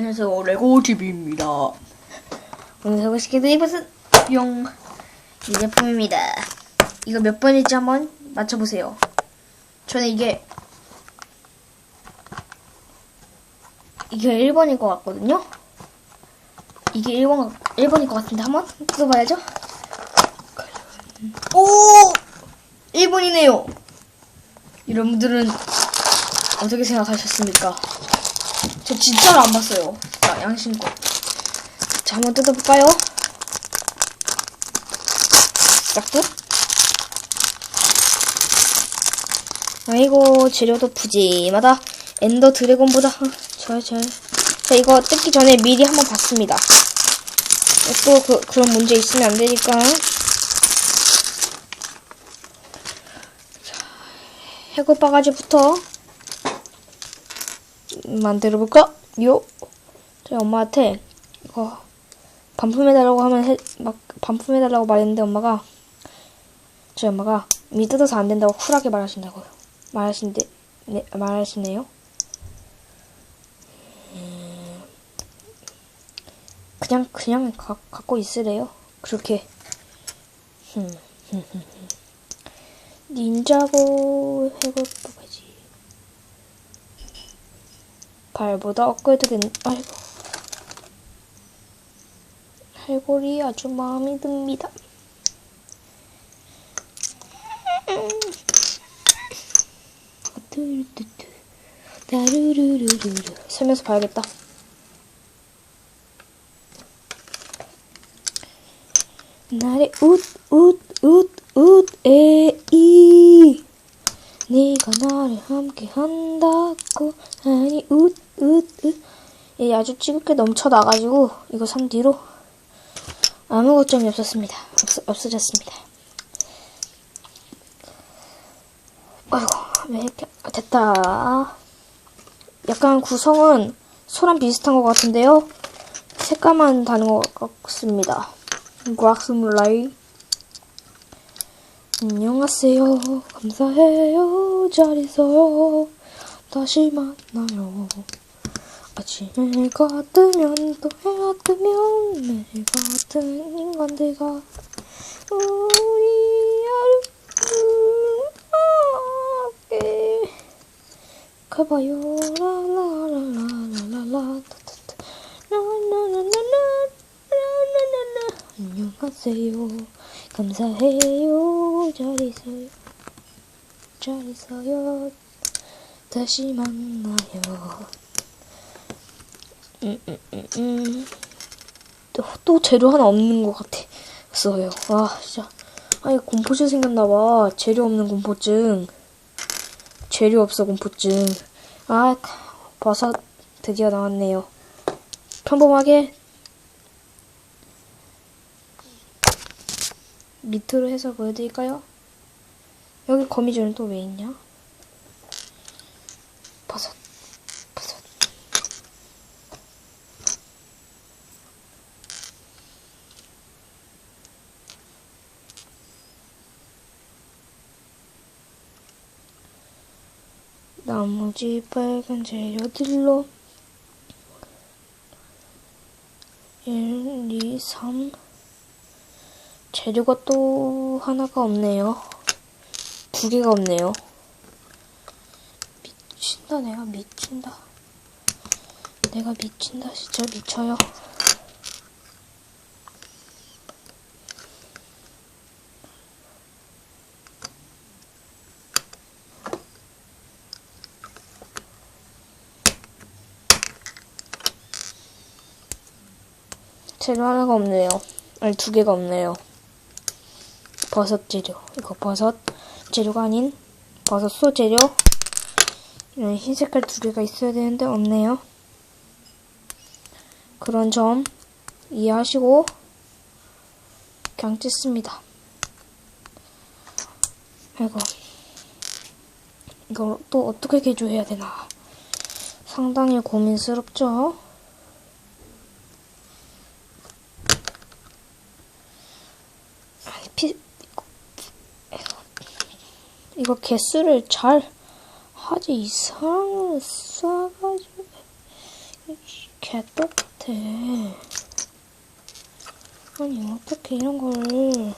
안녕하세요. 레고TV입니다. 오늘 소개시켜드릴 이것은 용이 제품입니다. 이거 몇 번일지 한번 맞춰보세요. 저는 이게 이게 1번일 것 같거든요? 이게 1번, 1번일 것 같은데 한번 뜯어봐야죠? 오! 1번이네요. 여러분들은 어떻게 생각하셨습니까? 저 진짜로 안 봤어요. 진짜 양심껏. 자, 한번 뜯어볼까요? 짝도? 아이고, 재료도 푸짐하다. 엔더 드래곤보다, 어, 잘, 잘. 자, 이거 뜯기 전에 미리 한번 봤습니다. 또 그, 그런 문제 있으면 안 되니까. 자, 해골 바가지부터 만들어 볼까? 요. 저희 엄마한테 이거 반품해달라고 하면 해, 막 반품해달라고 말했는데 엄마가 저희 엄마가 미 뜯어서 안 된다고 쿨하게 말하신다고요. 말하신데 네, 말하시네요. 음, 그냥 그냥 가, 갖고 있으래요. 그렇게. 닌자고 해볼 거지. 발보다 엇갈되겠, 아이고. 할골이 아주 마음에 듭니다. 따루루루루루. 살면서 봐야겠다. 나의 웃, 웃, 웃, 웃, 에, 이. 네가 나를 함께 한다고 아니 웃웃웃 이 아주 찌굣게 넘쳐 나가지고 이거 산 뒤로 아무 걱정이 없었습니다. 없, 없어졌습니다. 아이고 왜 이렇게 아, 됐다. 약간 구성은 소랑 비슷한 것 같은데요. 색감만 다른 것 같습니다. 그락스물라이 안녕하세요. 감사해요. 잘 있어요. 다시 만나요. 아침에가 뜨면 또 해가 뜨면 매일가 같은 인간들과 우리 아름답게 가봐요. 라라라라라라라 안녕하세요. 감사해요. 잘 있어요. 잘 있어요. 다시 만나요. 음, 음, 음, 음. 또, 또 재료 하나 없는 것 같았어요. 와, 진짜. 아니, 공포증 생겼나봐. 재료 없는 공포증. 재료 없어, 공포증. 아, 버섯 드디어 나왔네요. 평범하게 밑으로 해서 보여드릴까요? 여기 거미줄은 또 왜 있냐? 버섯, 버섯. 나머지 빨간 재료들로 1, 2, 3 재료가 또 하나가 없네요. 두 개가 없네요. 미친다, 내가 미친다. 내가 미친다, 진짜 미쳐요. 재료 하나가 없네요. 아니, 두 개가 없네요. 버섯 재료. 이거 버섯 재료가 아닌 버섯 소재료. 이런 흰 색깔 두 개가 있어야 되는데 없네요. 그런 점 이해하시고 그냥 찢습니다. 아이고 이걸 또 어떻게 개조해야 되나 상당히 고민스럽죠? 피 이거 개수를 잘 하지 이 사람을 쏴가지고 개 똑같아. 아니, 어떻게 이런 걸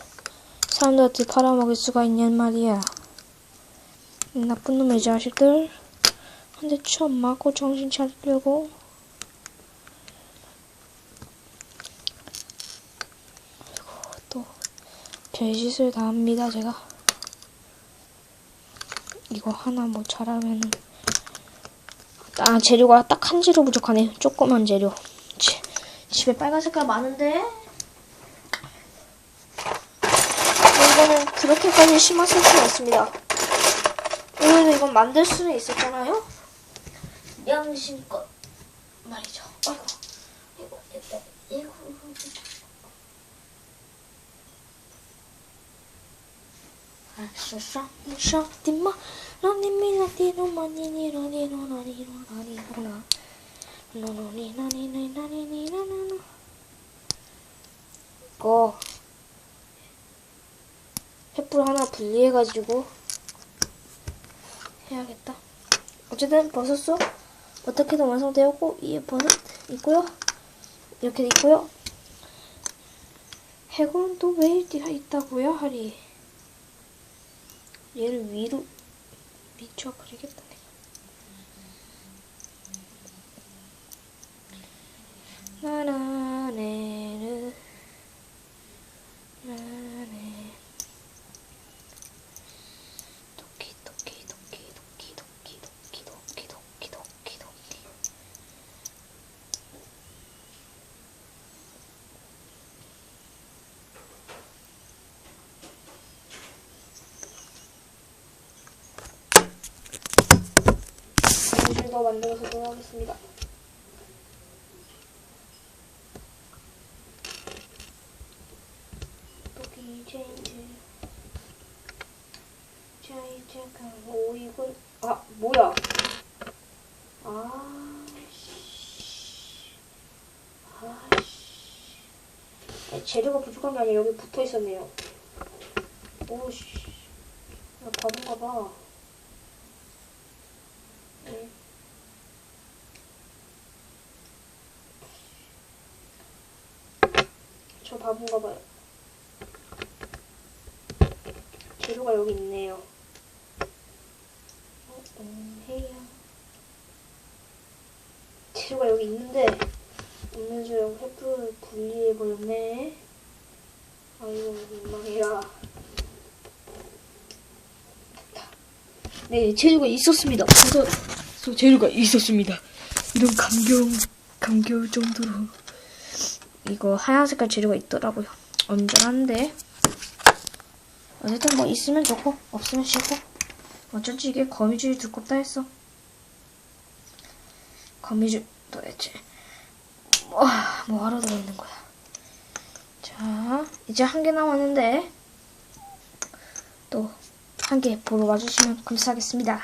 사람들한테 팔아먹을 수가 있냔 말이야. 이 나쁜 놈의 자식들. 한 대 처음 맞고 정신 차리려고. 그리고 또, 별짓을 다 합니다, 제가. 이거 하나 뭐 잘하면은. 아, 재료가 딱 한 재료 부족하네. 조그만 재료. 치, 집에 빨간 색깔 많은데? 이거는 그렇게까지 쓸 수는 없습니다. 그래도 이건 만들 수는 있었잖아요? 양심껏 말이죠. 아이고, 이거, 이거. 샤디마, 라니미라디노 마니니라니노 라니노 라니노라. 노노니 나니나니나니나나나. 이거 횃불 하나 분리해가지고 해야겠다. 어쨌든 버섯도 어떻게든 완성되었고 이 버섯 있고요. 이렇게 있고요. 또왜 있다고요, 하리? 얘를 위로 미쳐 버리겠다. 나나네르 나네 더 만들어서 돌아오겠습니다. 도끼 체인지. 체인지가 오 이건 아 뭐야? 아씨. 아씨. 재료가 부족한 게 아니라 여기 붙어 있었네요. 오씨. 나 바본가 봐. 네. 저 바본가 봐요 재료가 여기 있네요. 어. 재료가 여기 있는데 없는 줄 알고 횃불 분리해버렸네. 아이고, 민망해라. 네, 재료가 있었습니다. 그래서 저 재료가 있었습니다. 이런 감경, 감겨울 정도로. 이거 하얀 색깔 재료가 있더라고요. 언짢은데. 어쨌든 뭐 있으면 좋고 없으면 싫고 어쩐지 이게 거미줄이 두껍다 했어 거미줄 도대체 뭐, 뭐 하러 들어있는 거야 자 이제 한 개 남았는데 또 한 개 보러 와주시면 감사하겠습니다